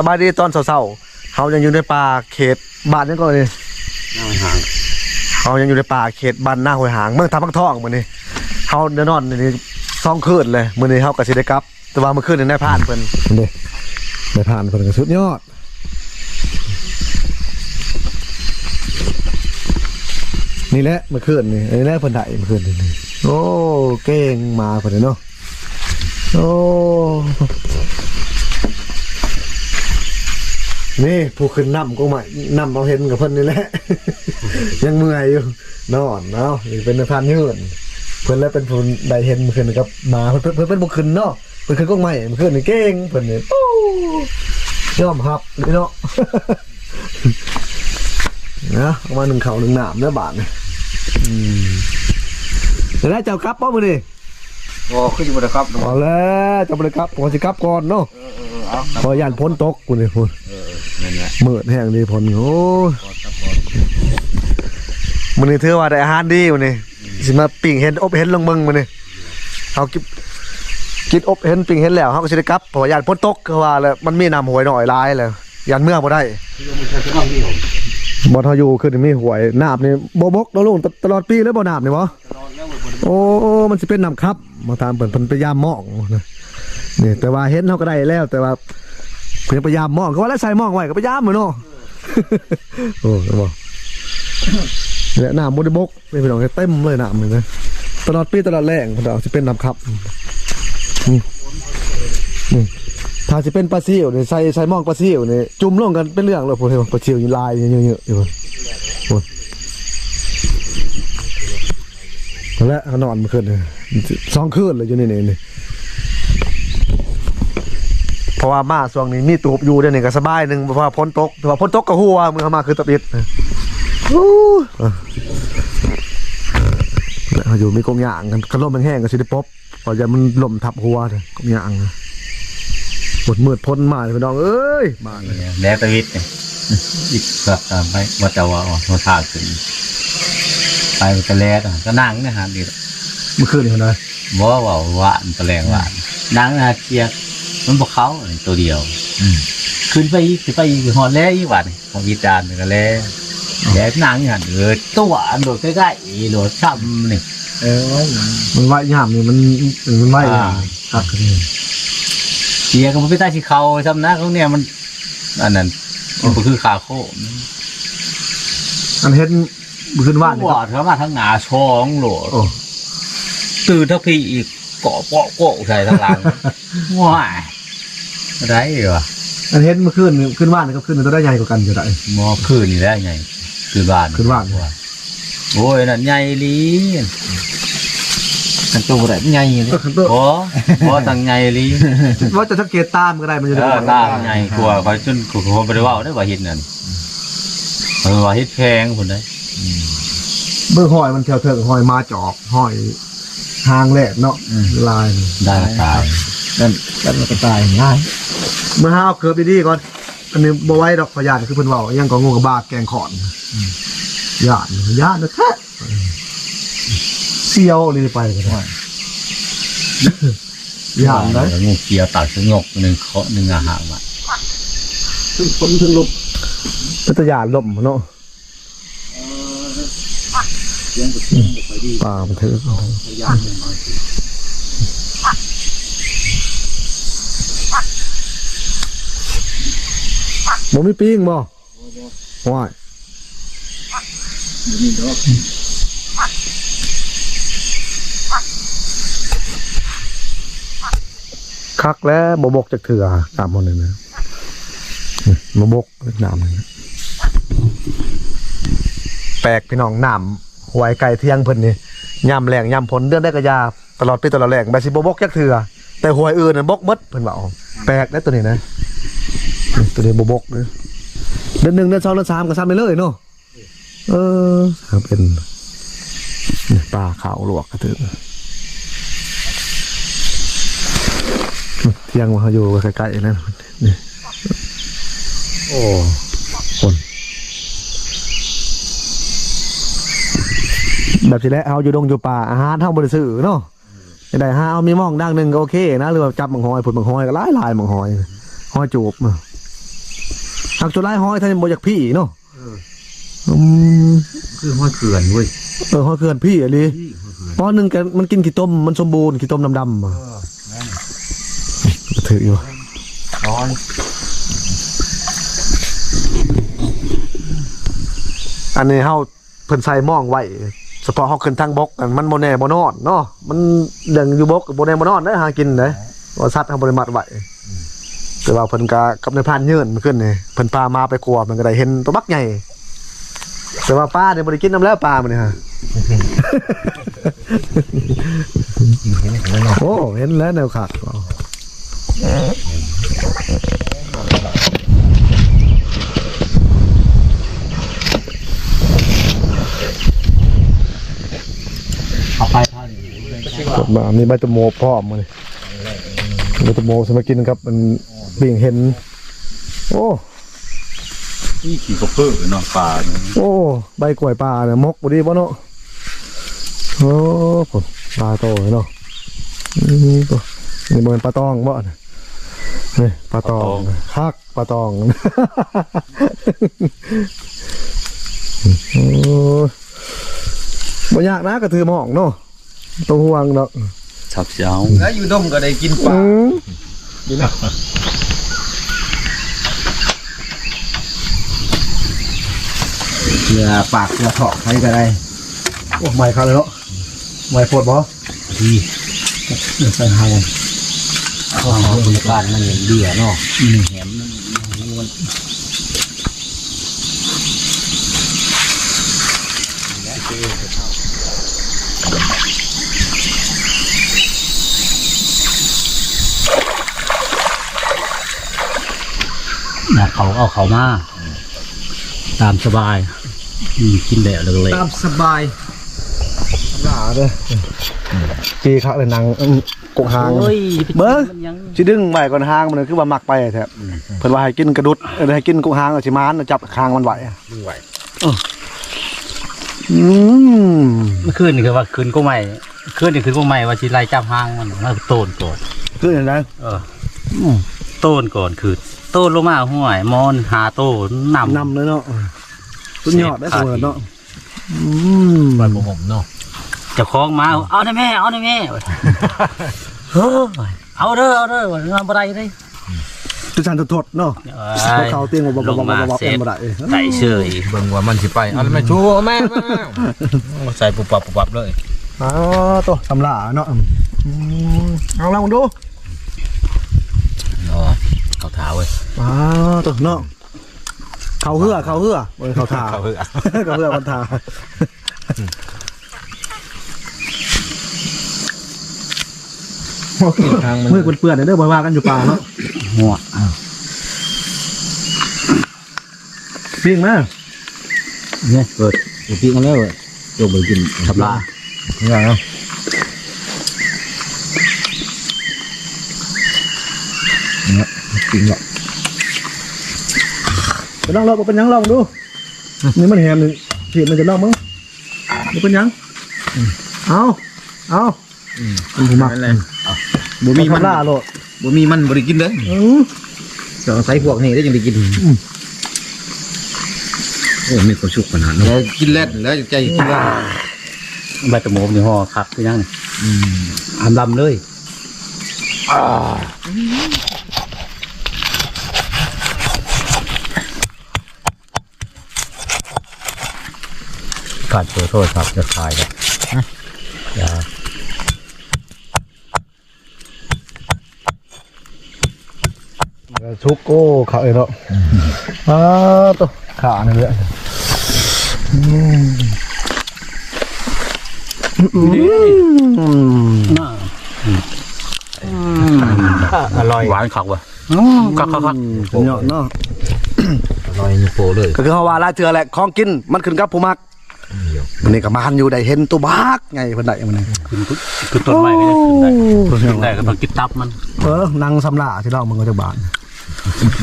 สบายดีตอนเช้าๆเขายังอยู่ในป่าเขตบ้านนี่ก่อนเลยน้าห่างเขายังอยู่ในป่าเขตบ้านหน้าห้วยหางเมืองทับพักทองมื้อนี้เขาเดินนอนนี่สองคืนเลยมื้อนี้เขาก็สิได้กลับ แต่ว่าเมื่อคืนนี่ได้ผ่านเพิ่นเด้ได้ผ่านเพิ่นก็สุดยอดนี่แหละเมื่อคืนนี่อันนี้แหละเพิ่นได้เมื่อคืนนี่โอ้เก่งมาเพิ่นเนาะโอ้ นี่ผู้ขึ้นนำก็ใหม่นำเอาเห็นกับเพิ่นนี่แหละ ยังเมื่อยอยู่นอนเนาะนี่เป็นพานยืนเพิ่นแล้วเป็นผู้ได้เห็นเมื่อคืนกับหมาเพิ่นเพิ่นเพิ่นเป็นบุคคลเนาะเพิ่นขึ้นก็ใหม่เมื่อคืนนี่เก่งเพิ่นนี่ปู้ยอมรับนี่เนาะนะเอามาหนึ่งเข่าหนึ่งหนามเนื้อบาทนี่อืมเดี๋ยวได้เจ้ากลับป่ะมื้อนี้โอ้ขึ้นอยู่บนครับเอาแล้วเจ้าบ่ได้กลับก่อนสิกลับก่อนเนาะเออเออเอาพอย่านพ้นตกกูนี่พุ่นเออ นั่นแหละมืดแห้งดีพ้นโอ้ยพอครับพอมื้อนี้ถือว่าได้อาหารดีมื้อนี้สิมาปิ้งเห็นอบเห็นลงเบิงมื้อนี้เฮากินกินอบเห็นปิ้งเห็นแล้วเฮาก็สิได้กลับเพราะว่าย่านพ้นตกคือว่าแล้วมันมีน้ำหวยหน้อยหลายแล้วย่านเมื่อบ่ได้ที่เราไม่ใช่จะต้องนี่ผมบ่ทาอยู่คือมีหวยน้ำนี่บ่บกเนาะลุงตลอดปีเลยบ่น้ำนี่บ่นอนแล้วบนโอ้โอ้มันสิเป็นน้ำครับมาตามเปิ่นเพิ่นพยายามมองนะนี่แต่ว่าเห็นเฮาก็ได้แล้วแต่ว่า เพิ่นพยายามมองก็ว่าแล้วใส่มองไว้ก็พยายามเหมือนเนาะโอ้บ่เนี่ยน้ำบ่ได้บกนี่พี่น้องเต็มเลยน้ำนี่นะตลอดปีตลอดแรงเพิ่นเอาสิเป็นน้ำครับนี่นี่ถ้าสิเป็นปลาซิวนี่ใส่ใส่หมองปลาซิวนี่จุ่มลงกันเป็นเรื่องเลยพวกเห็นบ่ปลาซิวอยู่ลายเยอะๆอยู่พุ่นและเขานอนเมื่อคืนนี่สองคืนเลยอยู่นี่นี่นี่ เพราะว่ามาช่วงนี้มีตูบอยู่เดี๋ยวนี้ก็สบายหนึ่งเพราะว่าพ้นตกแต่ว่าพ้นตกก็หัวมือเขามาคือตะปิดฮู้อะแล้อยู่มีกงยางกันขล่มมันแห้งก็สิได้ปบเพอจะมันล่มทับหัวเลยกงยางหมดมืดพ้นมาเลยพี่น้องเอ้ยมาเลยแดดตะวิทย์เนี่ยอีกครับตามไปว่าจะว่าว่าท่าขึ้นไปตะแลดก็นั่งนะฮะดิเมื่อคืนนี่เห็นไหมบ่ว่าหวานตะแลงหวานนั่งนะเกียร์ มันบ่เขาตัวเดียวขึ้นไปอีกขึ้นไปอีกหอดแล้วอีกวันของอีจานก็แล้วแดดนั่งอย่างนั้นเออตัวอันโดดใกล้ๆโดดซ้ำนี่เออมันไหวยามนี่มันมันไหวอ่าหักกันนี่เกียร์ก็บ่ไปใต้ที่เขาซ้ำนะเขาเนี่ยมันอันนั้นมันก็คือขาโคกอันเห็นเมื่อคืนว่านนี่วครับอดเข้ามาทั้งหนาช่องโหลดโอ้ตื่นทั้งพี่อีกเกาะเกาะเกาะใส่ทั้งหลังว้ายอะ ไรวะอันเห็นเมื่อคืนนี่ขึ้นว่านนี่กับขึ้นนี่ตัวได้ใหญ่กว่ากันอยู่ได้มอคืนนี่ได้ไงคืนบ้านคืนบ้านโอ้ยนั่นใหญ่ลีอันตัวอะไรใหญ่เลยก็ขันตัวโอ้โอ้ตั้งใหญ่ลีว่าจะสังเกตตามก็ได้มันจะเอได้อตาใหญ่กว่าคอยจนกูคงไปได้ว่าได้ว่าเห็ดนั่นเออว่าเห็ดแพงคนได้เบื้องหอยมันเถวเถิงหอยมาจอกหอยหางแหลกเนาะลายนี่ได้ตาย นั่นแล้วมันก็ตายง่ายเมื่อห้าเอาเคิร์ฟดีๆก่อน อันนี้บไว้ดอกพยานคือเพิ่นเว่ายังก็งูกับบาดแกงขอนย่านย่านนะแท้เซียวเลยไปก็ได้ย่านได้งูเขียวตัดสงกหนึ่งเคาะหนึ่งอาหารมาถึงฝนถึงลมพัทยาลมเนาะป่ามันเถอะ บ่มีปิ้งบ่ว้ายคักแล้วบ่บกจากเถื่อตามหมดเลยนะบ่บกน้ำเลยแปลกพี่น้องน้ำหวยไก่เที่ยงเพิ่นนี่ย่ำแรงย่ำผลเดือนได้กระยาตลอดปีตลอดแรงแบบสิบ่บกจากเถื่อแต่หวยอื่นน่ะบกมดเพิ่นว่าเอาแปลกได้ตัวนี้นะ ตัวนี้บ่บกเลยเดือนหนึ่งเดือนสองเดือนสามก็ซ้ำไปเลยเนาะเออครับเป็นนี่ปลาขาวลวกกระถึงเที่ยงมาอยู่ใกล้ๆนั่นนี่โอ้คนแบบสิแหล้วเอาอยู่ดงอยู่ป่าอาหารเท่าบริสุทธิ์เนาะได้หาเอามีหมองดังหนึ่งก็โอเคนะหรือว่าจับมังหอยผุดมังหอยก็หลายหลายมังหอยหอยจูบ หักจุดไล่ห้อยท่านบ่อยากพี่เนาะอืมคือห้อยเขื่อนเว้ยเออห้อยเกินพี่อะไรพี่ห้อยเขื่อนเพราะหนึ่งแกมันกินขี้ต้มมันสมบูรณ์ขี้ต้มดำๆอะถืออยู่ร้อนอันนี้เฮาเพิ่นใส่หมองไว้เฉพาะเฮาขึ้นทางบกอันมันบ่แน่บ่นอนเนาะมันเรื่องอยู่บกบ่แน่บ่นอนเด้อหากินเด้อว่าสัตว์เฮาบ่ได้มัดไว้ แต่ว่าเพิ่นก็กับในพรานยืนมันขึ้นนี่เพิ่นปลามาไปกลัวมันก็ได้เห็นตัวบักใหญ่แต่ว่าปลาเนี่ยบ่ได้กินน้ำแล้วปลามันนี่ฮะโอ้เห็นแล้วแนวขาดเอาไปท่านกดมามีใบตะโมพร้อมมาเลยใบตะโมสมากินครับมัน บิ่งเห็น โอ้นี่ขี่กระเพื่อนอนป่าโอ้ ใบกล้วยปลาเนี่ยมกบ่ดีบ่เนาะโอ้ผลปลาโตเลยเนาะนี่ตัวนี่บ่เป็นปลาตองบ่เนี่ยนี่ปลาตองคักปลาตองโอ้บ่ยากนะกระถือหมองเนาะตัวห่วงเนาะชับเช้าแล้วอยู่ดมก็ได้กินปลา อืม เกลือปากเกลือถอกใครก็ได้โอ้ไม่ครับเลยเนาะไม่ปวดบ่ที่ใส่หางข้าวบริการมันอย่างเดียเนาะแหมนะเขาเอาเขามา ตามสบาย อืมกินได้เลยตามสบายหนาเด้อจีคักเลยนางอื้อกกหางโอ้ยเบิ่งมันยังสิดึงไว้ก่อนหางมันคือว่ามักไปแท้เพิ่นว่าให้กินกระดุดเออให้กินกกหางเอาสิมานจับคางมันไว้อะมึงไหวอืมเมื่อคืนนี่คือว่าคืนก็ใหม่คืนนี่คือก็ใหม่ว่าสิไล่จับหางมันมันโตนก่อนคืออย่างไรเออโต้นก่อนคือโต้นลงมาห้วยมอนหาโต้นำนำเลยเนาะ สุดยอดได้เสมอเนาะอืมปลาหมมเนาะเจะคล้าของมา เอาได้แม่ เอาได้แม่เฮ้ยเอาเด้อเอาเด้อว่าทำอะไรได้ทุกท่านทดๆเนาะพวกเขาเตียงบ่บ่ลบ่งบ่มาบ่เซเป็นฟบ่ได้ไต่เฉยเบิ่งว่ามันสิไปเอาแล้วแม่ชูเอาแม่แม่แม่ใส่ปุบปับปุบปับเลยอ๋อตัวสำลาเนาะอืมเอาลองดูเนาะเขาเท้าเว้ยอ๋อตัวเนาะ เขาเหือเขาเหือเอ้ยเขาทาเขาเหือเขาเหือมันทามือเปื้อนๆเด้อบ่ว่ากันอยู่ป่าเนาะหัวปิ้งมาเนี่ยเปิดอยู่พี่กันแล้วเว้ยโยกไปกินทับลาอย่างเนาะเนี่ยกินเนาะ ไปลองลองบ่เป็นหยังลองดู นี่มันแหมนี่สิมันจะลองมั้งบ่เป็นหยัง เอาเอามันผู้มักนั่นแหละบ่มีมันล่าโลดบ่มีมันบ่ได้กินเด้ออือต้องใส่พวกนี้ได้ยังได้กินโอ้มีความสุขขนาดนั้นแล้วกินแล้วแล้วใจกินแล้วใบตะโมมนี่ห่อคักคือยังอืมอามลำเลย การเปิดโทรศัพท์จะถ่ายกันอย่าชุกโก้ขาเอ้ยเนาะอ้าตัวขานี่แหละอืมอืมน่าอร่อยหวานคักว่ะคักคักคักสุดยอดเนาะลอยนิ้วโปเลย ก็คือเขาว่าหลายเทื่อแหละของกินมันขึ้นกับผู้มัก วันนี้ก็มาหันอยู่ได้เห็นตัวบักไงเพิ่นได้มันนี่ขึ้นทุกขึ้นต้นไม้ก็จะขึ้นได้ขึ้นได้ก็ต้องกินตับมัน เออนั่งสำลาที่เรามึงก็จะบาน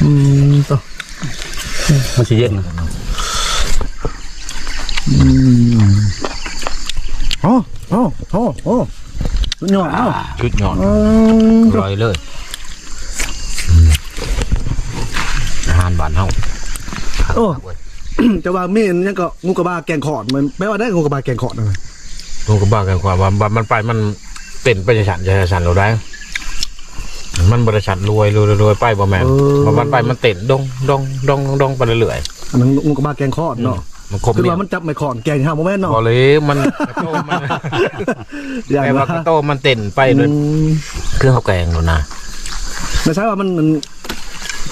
อืมตัวมันจะเย็นโอ้โอ้โอ้โอ้สุดยอดเนาะชุดยอดอืมลอยเลยอาหารบ้านเฮาโอ้ จะว่ามีอันยังก็งูกระบาแกงขอดมันแปลว่าได้งูกระบาแกงขอดนะลูกก็บ้ากันความว่าว่ามันไปมันเป็นไปจะฉันจะฉันเราได้ มันบริษัทรวยรวยรวยไปบ่แม่นพอมันไปมันเต้นดงดงดงดงไปเรื่อยอันนั้นงูกระบาแกงขอดเนาะๆมันครบคือเนี่ยว่ามันจับไม่ขอนแกงห้าโมเมนต์เนาะพอเลยมันกระโตมันอย่างแต่ว่าว่ากระโตมันเต้นไปอืด้วยมเครื่องข้าวแกงนู่นนะไม่ใช่ว่ามัน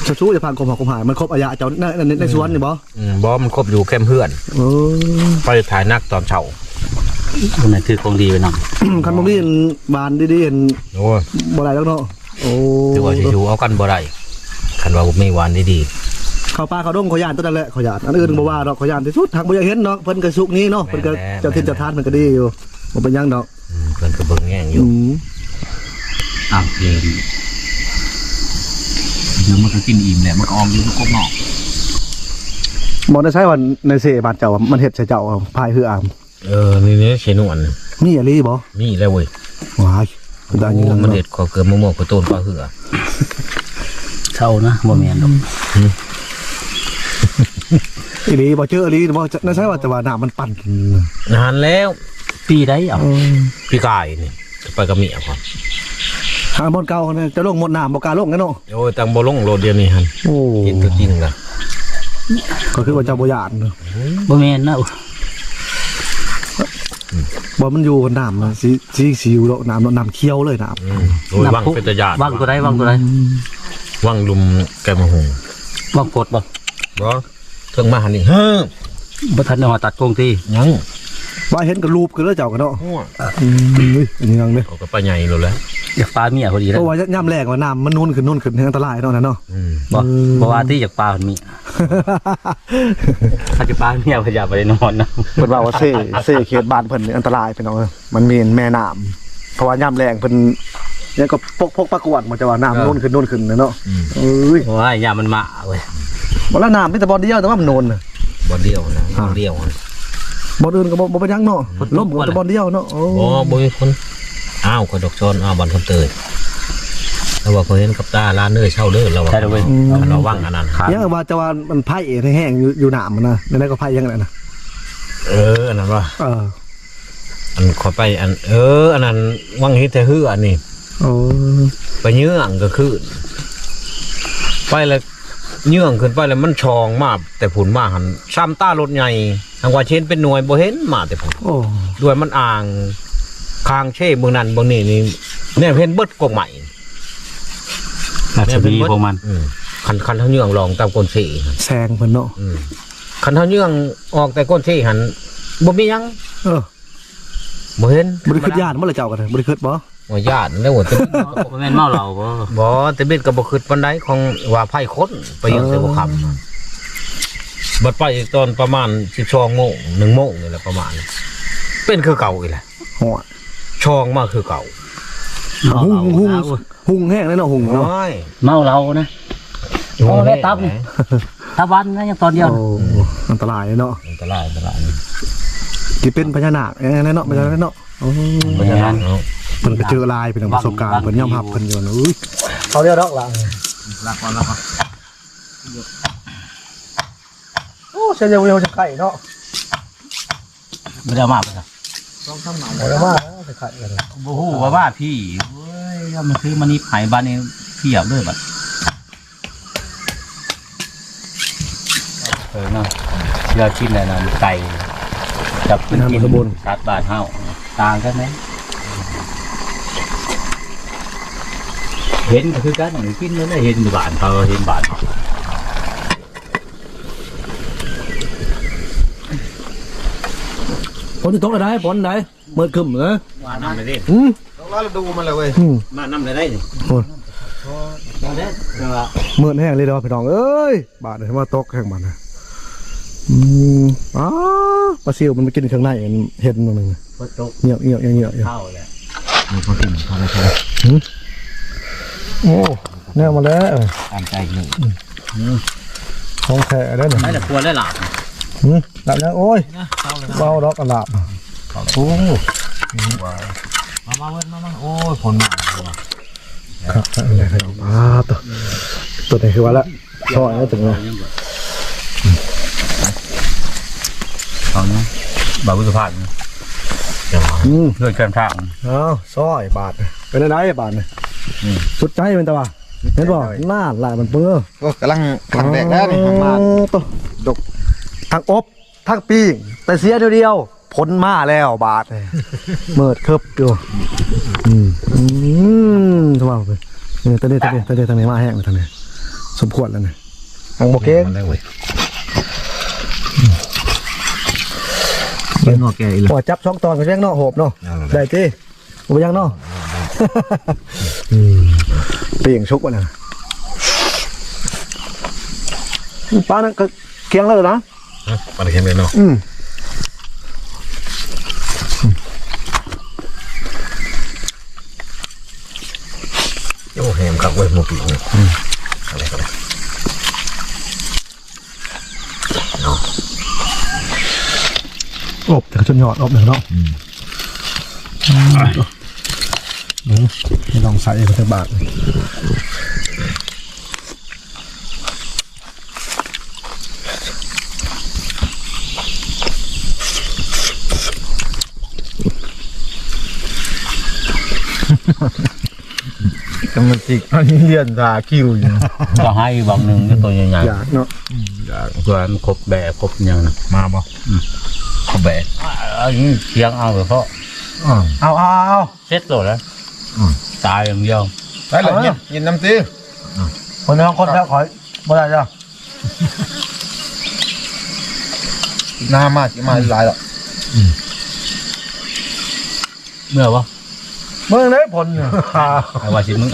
มันจะชู้จะผ่านกรมหอกรมหายมันครบอายะเจ้าในในในสวนนี่บ่อืมบอมันครบอยู่แคมเพื่อนเออไปถ่ายนักตอนเช้าคนนั้นคือของดีไปเนาะคันบ่มีอันบานดีๆอันโอ้ยบ่ได้แล้วเนาะโอ้ถือว่าชิวๆเอากันบ่ได้คันว่าบ่มีหวานดีเข้าป่าเข้าดงขอยานตัวนั้นแหละขอยานอันอื่นบ่ว่าดอกขอยานที่สุดทางบ่อยากเห็นเนาะเพิ่นก็สุกนี้เนาะเพิ่นก็เจ้าทิศเจ้าทานเพิ่นก็ดีอยู่บ่เป็นหยังดอกๆอืมเพิ่นก็เบิ่งแง่งออืยู่มอ้าวเย็น เดี๋ยวมันก็กินอิ่มแหละมันก็ออมอยู่ทุกนอกบ่ได้ใช้ว่าในเสบานเจ้าว่ามันเฮ็ดใส่เจ้าพายเฮืออามเออนี่นี่เชนวนมีอะไรบ่มีแล้วเว้ยว้ายเป็นได้ยังมันเนาะเด็ดขอเกือมะม่วงกับต้นปลาเหือเท่านะบ่แม่นดอกอีหลีบ่เจออีหลีบ่จะนั่นใช่ว่าแต่ว่าน้ำมันปั่นนานแล้วปีได้เอาพี่กายนี่ไปกับเมียครับ หาหมดเก่าเนี่ยจะลงหมดน้ำบ่กล้าลงกันเนาะโอ้ยตังบ่ลงโลดเดียวนี่ฮันโอ้เห็นตัวจริงละก็คือว่าเจ้าบ่ยานเนาะบ่แม่นนะบ่มันอยู่กับน้ำนะสีสีสีอยู่แล้วน้ำน้ำเคี้ยวเลยน้ำอืมโอ้ยว่างเป็นตะยานวางตัวใดวางตัวใดว่างลุมแกมะฮงวางปลดบ่บ่เพิ่งมาหันนี่เฮ้อบ่ทันได้มาตัดโกงที่ยัง ว่าเห็นกับรูปกันแล้วเจ้ากันเนาะหัวอืมเฮ้ยอันนี้ยังเด้อเขาก็ไปใหญ่โลดแล้วอยากปลาเมียพอดีเพแล้วราะว่าย่ำแรกว่าน้ำมันนุ่นขึ้นนุ่นขึ้นอันตรายเนาะนั่นเนาะอืมบ่บ่ว่าที่อยากปลาเมียถ้าจะปลาเมียพยายามไปนอนนะเพิ่นว่าว่าเซ่เซ่เขตบ้านเพิ่นนี่อันตรายไปเนาะมันมีแม่น้ำเพราะว่าย่ำแรงเพิ่นยังก็พกพกประกวดมันจะว่าน้ำนุ่นขึ้นนุ่นขึ้นเนาะอืมเอ้ยว่ายามมันมาเว้ย บ่ละน้ำมีแต่บ่เดียวแต่ว่ามันนุ่นน่ะบ่เดียวนะบ่เดียวนะ บ่อื่นก็บ่บ่เป็นหยังเนาะล้มก็แต่บ่เดียวเนาะโอ้บ่บ่มีคนอ้าวกระดกชอนอ้าวบันคนเตยเราว่าเขาเห็นกับตาร้านเนื้อเช่าเด้อเราว่าใช่แล้วเว้ยเราว่างอันนั้นขาดยังว่าจะว่ามันไผ่แห้งๆอยู่อยู่น้ำมันนะในนั้นก็ไผ่ยังไงนะเอออันนั้นว่าเอออันขอไปอัน เออ อันนั้นว่างเฮ็ดแต่ฮืออันนี้โอ้ไปเยื่องก็คือไปแล้วเยื่องขึ้นไปแล้วมันชองมากแต่ผุนมาหันซ้ำตารถใหญ่ ทางว่าเช่นเป็นหน่วยบ่เห็นมาแต่ผุนโอ้ด้วยมันอ่างคางเช่เมืองนั้นเมืองนี้นี่เนี่ยเห็นเบิดกงใหม่แบบจะมีพวกมันอืมคันคันเท่าเยื่องลองตามก้นเช่แซงเพิ่นเนาะอืมคันเท่าเยื่องออกแต่ก้นเช่หันบ่มีหยัง เออบ่เห็นบริขึ้นญาติเมื่อไรเจ้ากันเลยบริขึ้นบ่ว่าญาติแล้วว่าแต่บ่แม่นเมาเหล้าบ่บ่แต่เบ็ดก็บ่คิดปานใดของว่าไผคนไปยังเสือบ่คำ บัดไปอีกตอนประมาณ12โมง1โมงนี่แหละประมาณ เป็นคือเก่าอีกแหละหัวช่องมาคือเก่าหุ่งหุ่งหุ่งแห้งเลยเนาะหุ่งเนาะน้อยเมาเหล้านะเอาแล้วตับนี่ตะวันนะยังตอนเดียวโอ้อันตรายเนาะอันตรายอันตรายที่เป็นพญานาคอย่างนั้นเนาะพญานาคเนาะโอ้เพราะฉะนั้นเนาะเพิ่นก็เจอลายเป็นประสบการณ์เพิ่นยอมรับเพิ่นอยู่นะอุ้ยเขาเรียกดอกละโอ้ เสียเดียวจะไข่เนาะบ่ได้มาบ่ครับเอาแล้วมาจะไข่กันบ่ฮู้ว่าว่าพี่เว้ยมันคือมันนี่ไผบ้านนี้เพียบเลยบัดเออเนาะที่เรากินแล้วนะไก่จับขึ้นกินสัตว์บ้านเฮาต่างกันไหมเห็นก็คือกันหรือกินแล้วได้เห็นบ้านเขาเห็นบ้านเขา ฝนจะตกอะไรฝนไหนเมื่อคืนเหรอว่านำไปดิอืมต้องรอดูมันเลยเว้ยอืมมานำไปได้นี่โอ้ยมาได้เดี๋ยวว่าเมื่อแห้งเลยเด้อพี่น้องเอ้ยบาดเลยว่าตกแห้งบาดนะอืมอ๋อปลาซิวมันไปกินข้างในเห็นเห็นมันนึงฝนตกเหี่ยวเหี่ยวเหี่ยวเหี่ยวเหี่ยวเข้าแหละมีคนกินเขาไม่ใช่โอ้แน่มาแล้วตามใจหนึ่งของแท้ได้เนี่ยไม่แต่ควรได้หลับ หืมหลับแล้วโอ้ยเบาดอกกันหลับโอ้มามาเว้ยมามาโอ้ยผลมาครับอะไรครับอ่าตัวตัวไหนคือว่าละซอยแล้วถึงเลยยังบ่ตอนนี้บาบุสภาพอืมเพื่อนกันทางเอาซอยบาทเป็นอะไรบาทเนี่ยอืมสุดใจเป็นตัวเห็นบ่หน้าลายมันเปื้อก็กำลังกำลังแดกแล้วนี่ประมาณตัวดก ทั้งอบทั้งปีงแต่เสียเดียวเดียวผลมาแล้วบาทเนี่ยเมิดเคิบอยู่อืมอืมทว่าไปเนี่ยตอนนี้ตอนนี้ตอนนี้ตอนนี้มาแห้งเลยตอนนี้สมควรแล้วเนี่ยทางโบเก้งมันได้เว้ยเพื่อนนอกแกอีกแล้วปล่อยจับช่องตอนกันยังเนาะโหบเนาะได้จีโอ้ยังเนาะอืมเปลี่ยงชุกวะเนี่ยป้านั่นก็เคียงเลยนะ ปลาเค็มเลยเนาะอืมโอ้แฮมครับเว้ยหมูปีกเนี่ยอะไรก็ได้อบแต่ก็จนยอดอบหนึ่งเนาะอืมไม่ลองใส่ก็จะบาท กำลังจิกอันนี้เรียนทาคิวอยู่ก็ให้บางหนึ่งก็ตัวใหญ่อยากเนาะๆเพื่อนครบแบบครบยังนะมาบ่เขาแบกอันนี้เคียงเอาไปเพราะอ่าเอาเอาเอาเซ็ตตัวแล้วตายอย่างเดียวได้เลยเนี่ยยินน้ำตื้อคนน้องคนแล้วขอบ่ได้จ้ะหน้ามาสิมาอีกหลายหรอกเมื่อวะ เมื่อไหร่ผลเนี่ยไอ้ว่าสิมึง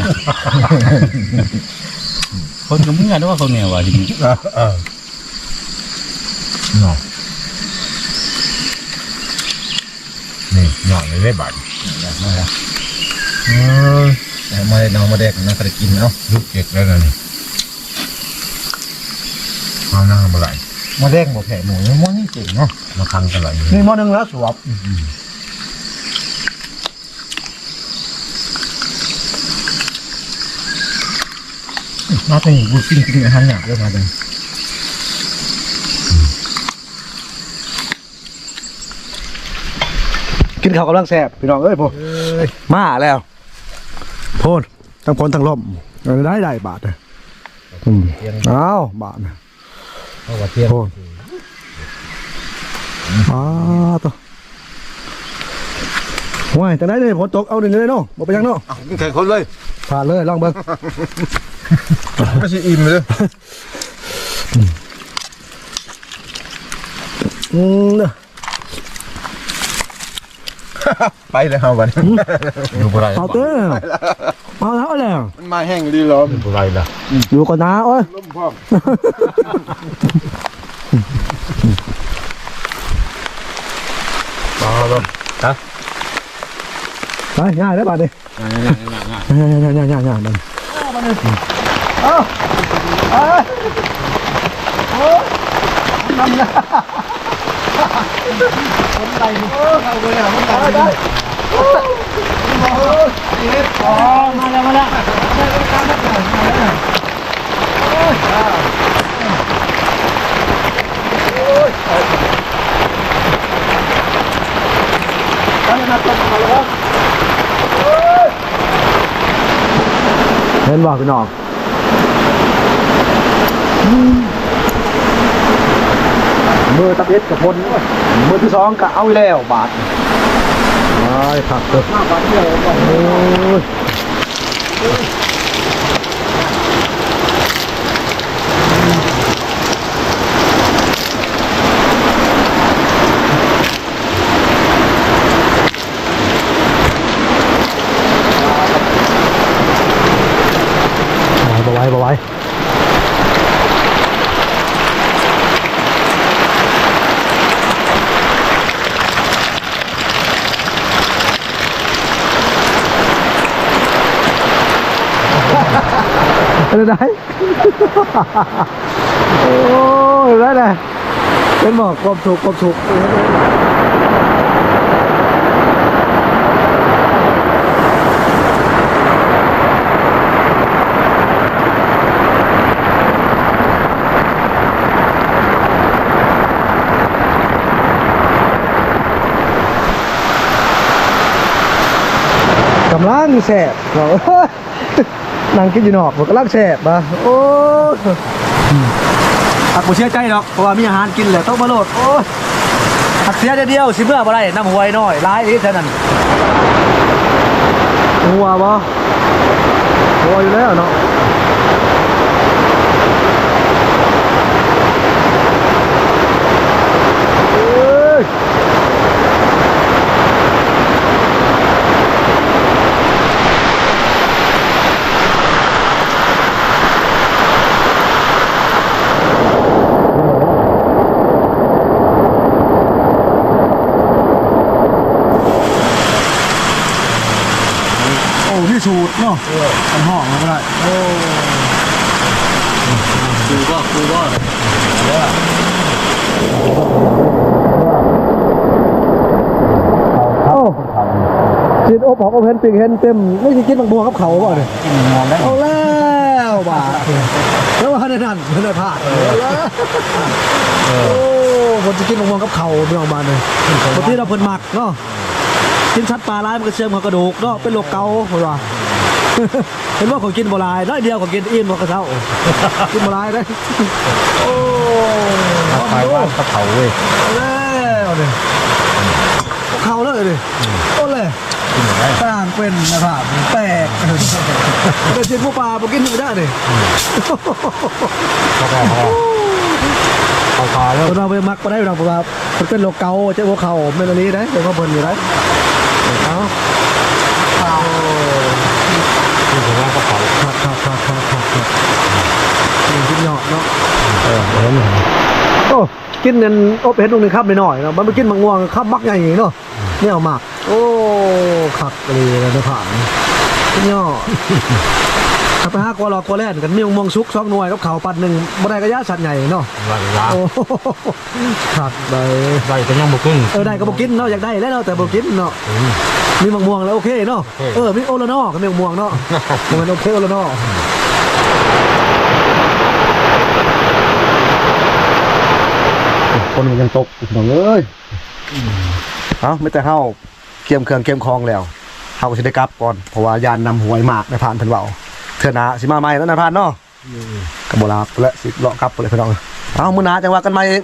คนก็มึงอะด้วยว่าคนเนี่ยว่าสิมึงเนาะนี่หน่อยเลยได้บาทเออแต่มาได้น้องมาแดกนะก็ได้กินเนาะลูกเก็กแล้วนะนี่เอาหน้ามาไหลมาแดกบ่แผ่หมูมันนี่เก่งเนาะมาคังกันไหลนี่มอหนึ่งแล้วสวบ มาเป็นกูกินกินอาหารหยาบด้วยมาเป็นกินข้าวกำลังแซ่บพี่น้องเอ้ยพอมาแล้วโพดทั้งพลทั้งลมเอาได้ได้บาทเลยอืมเอาบาทนะเพราะว่าเที่ยงโพดอ้าตัวว้ายแต่ได้เลยฝนตกเอาหนึ่งเลยเนาะบอกไปยังเนาะอ้าวกินแข่งคนเลยผ่านเลยลองเบิ่ง ไม่ใช่อิ่มเลยอืมเด้อไปเลยเฮาบัดนี้ดูอะไรเอาเต้อเอาแล้วเอาแล้ว มันมาแห้งดีหรอดูอะไรล่ะอยู่ก่อนนะโอ้ยล่มพร้อมมาแล้วไปง่ายได้บาทเลยง่ายง่ายง่ายง่ายง่าย มันเห็นบ่พี่น้อง มือตะเบ็ดกับพลมือที่สองก็เอาอีกแล้วบาทไอ้ผักเกิดมาบาทเดียวโอ้ย ได้ได้โอ้แล้ได้เป็นหมอกกบสุกกบสุกกำลังแสบเรา นั่งกินอยู่นอกบอกกำลังแสบมาโอ้หักบ่เชื่อใจหรอกเพราะว่ามีอาหารกินแหละต้องมาโหลดโอ้ยหักเสียเดียวๆสิเมื่อบ่ได้น้ำหวยน้อยร้ายอีกเท่านั้นหัวบ่หัวอยู่แล้วเนาะเอ้ย โอ้พี่สูตรเนาะทำห้องแล้วก็ได้โอ้กูก็กูก็โอ้จิตโอ้บอกโอ้เห็นปิงเห็นเต็มไม่ใช่กินบางบัวกับเขาบ่เนี่ยกินมองแล้วเอาแล้วบ่าแล้วว่าในนั้นไม่ได้พลาดโอ้คนจะกินบางบัวกับเขาเรื่องบ้านเลยคนที่เราเพิ่นมักเนาะ กินชัดปลาร้ายมันก็เชื่อมกับกระดูกเนาะเป็นโรคเกาต์เพิ่นว่าเห็นว่าของกินโบราณน้อยเดียวของกินอิ่มกว่ากระเช้ากินโบราณได้โอ้ไปว่าเขาเผาเว้ยเอาแล้วเนี่ยเขาเลยดิโอ้เลยต่างเป็นนะครับแตกเป็นชิ้นผู้ปลาบอกินไม่ได้ดิเขาก็เขาคาแล้วเราไปมักมาได้เราเพราะว่ามันเป็นโรคเกาต์เจ้าหัวเข่าเมลานีได้เดี๋ยวเขาเพิ่นอยู่ ได้เอาที่ผมว่าเขาเผาครับครับครับครับครับครับนี่กินหยอดเนาะเออเห็นโอ้กินเงินอบเห็ดตรงนี้ครับหน่อยๆเนาะมันไปกินมังงวงครับมักใหญ่เนาะเนี่ยเอาหมักโอ้ขักเลยนะผ่านกินหยอด ไปหากลัวหลอกกลัวแล่นกันมีมงมงซุกสองหน่วยกับเขาวปัดหนึ่งบ่ได้กระยะสัตว์ใหญ่เนาะว่าลาโอ้โหขัดไปได้ก็ยังบ่ขึ้นเออได้ก็บ่กินเนาะอยากได้แล้วเนาะแต่บ่กินเนาะมีมังม่วงแล้วโอเคเนาะเออมีโอละเนอก็มีมังม่วงเนาะมันโอเคโอละเนอคนยังตกน้องเอ้ยเอ้าไม่แต่เฮาเกียมเครื่องเกียมคองแล้วเฮาก็สิได้กลับก่อนเพราะว่ายานนำหวยมากในผ่านเพิ่นเว้า เทื่อหน้าสิมาใหม่แล้วนายผ่านเนาะก็บลาและสิเลาะกลับไปเลยพี่น้องเอามือหนาจังว่ากันมาเอง